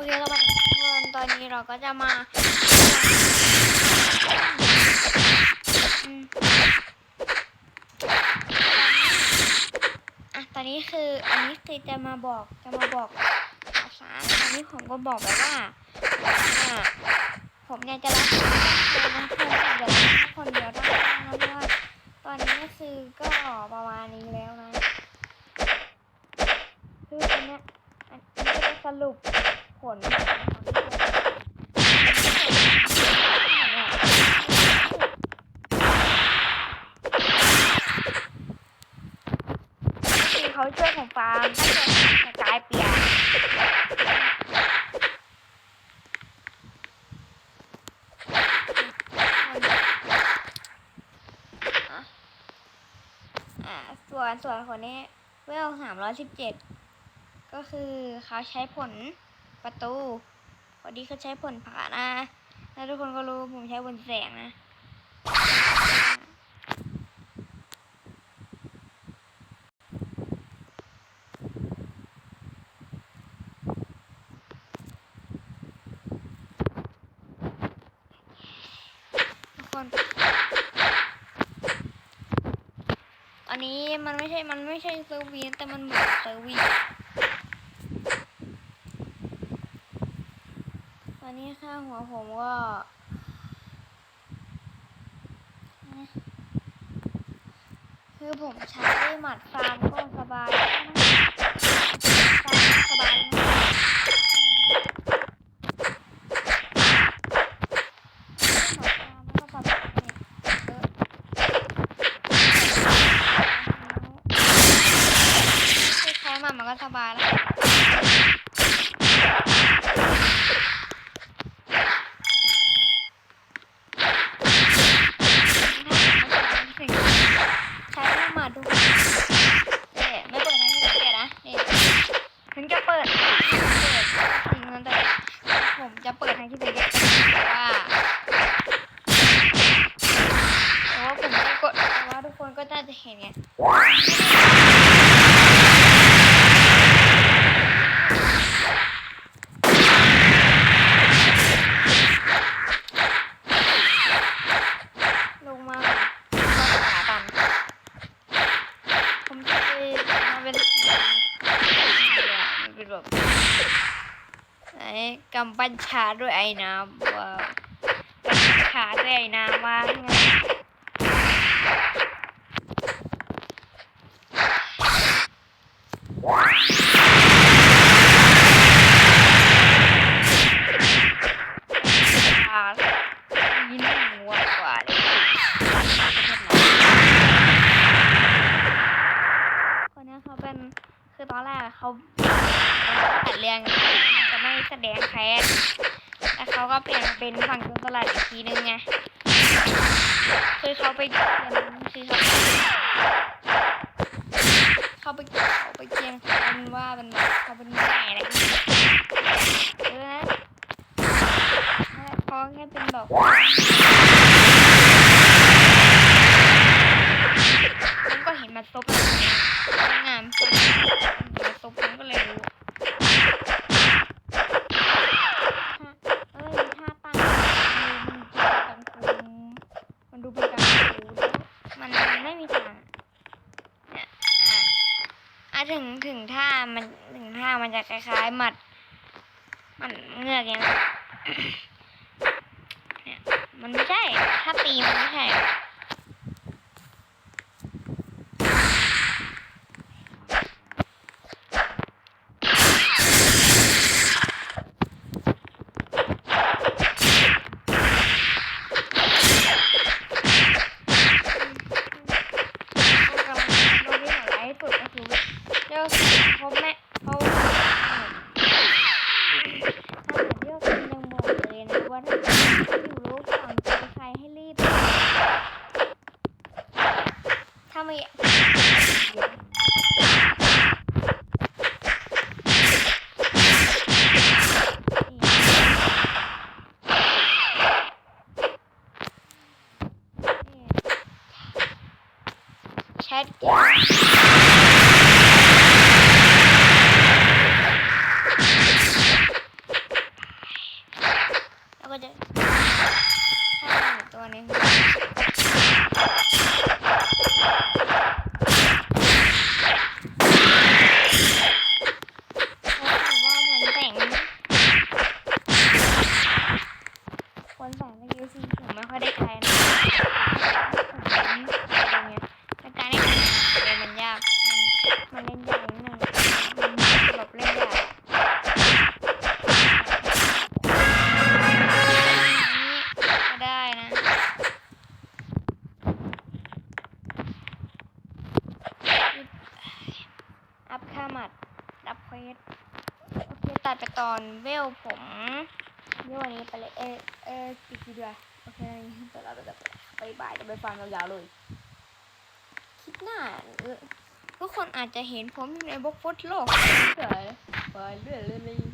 อเคครับทุกคนตอนนี้เราก็จะมาอืมอะตอนนี้คืออันนี้คือจะมาบอกจะมาบอกข่าวสารอันนี้ผมก็บอกไปว่าอ่าผมเนี่ยจะรับคนนะเพื่อนเดี๋ยวคนเดียวได้นะเพราะว่าตอนนี้ก็คือก็ประมาณนี้แล้วนะคืออันเนี้ยอันนี้ก็จะสรุป ผลคือเขาช่วยผมฟาร์มถ้าเกิดกระจายเปลี่ยนอ่าส่วนส่วนคนนี้เวลสามร้อยสิบเจ็ดก็คือเขาใช้ผล ประตูพอดีเขาใช้ผลผ่านะแล้วทุกคนก็รู้ผมใช้ผลแสงนะทุกคนอันนี้มันไม่ใช่ มันไม่ใช่เซอร์วีแต่มันเหมือนเซอร์วี อนนี้ค่าหัวผมก็คือผมใช้หมัดฟาร์มก็สบายฟาร์มสบายมากหมัดฟาร์มก็สบายเนี่ยเยอะคือใช้มันมันก็สบายแล้วใช้แล้วมาดูเอ๊ะไม่เปิดให้สังเกตนะนี่ถึงจะเปิดเปิดจริงนั่นแต่ผมจะเปิดให้ที่สังเกตแต่ว่าแต่ว่าผมไม่กดแต่ว่าทุกคนก็น่าจะเห็นไง ลงมาก็ขาตันผมจะไปมาเป็นสีมันเป็นแบบไหนกำปั้นชาด้วยไอ้น้ำว้าวกำปั้นชาด้วยไอ้น้ำว่าไงชายินหัวกว่าเลยคนนี้เขาเป็นคือตอนแรกเขา ตัดเรียงจะไม่แสดงแค้แล้วเขาก็เปลี่ยนเป็นฝั่งโจนตลาดอีกทีนึงไงคือเขาไปเกียนคือเขาเขาไปเขาไปเกียนเขาเป็นว่าเป็นเขาเป็นแม่อะไรอย่างเงี้ยเออนะเขาแค่เป็นแบบผมก็เห็นมันซบอะไรงามซบมันซบผมก็เลยรู้เออท่าตั้งมันดูเป็นกังฟูมันดูเป็นกังฟูมันไม่มีทางเนี่ยอะอะ ถึงถึงท่ามันถึงท่ามันจะคล้ายๆหมัด มันเงือกอย่างนี้นเนี่ยมันไม่ใช่ ถ้าตีมันไม่ใช่ head. อัพค่ามัดอัพเควสโอเคตัดไปตอนเวลผมเวันนี้ไปเลยเอเอติดเดือนโอเคตัวเราไปกับไปบายจะไปฟังยาวๆเลยคิดหน้าทุกคนอาจจะเห็นผมในบล็อกฟุตโลกเฉยไปเรื่อยๆ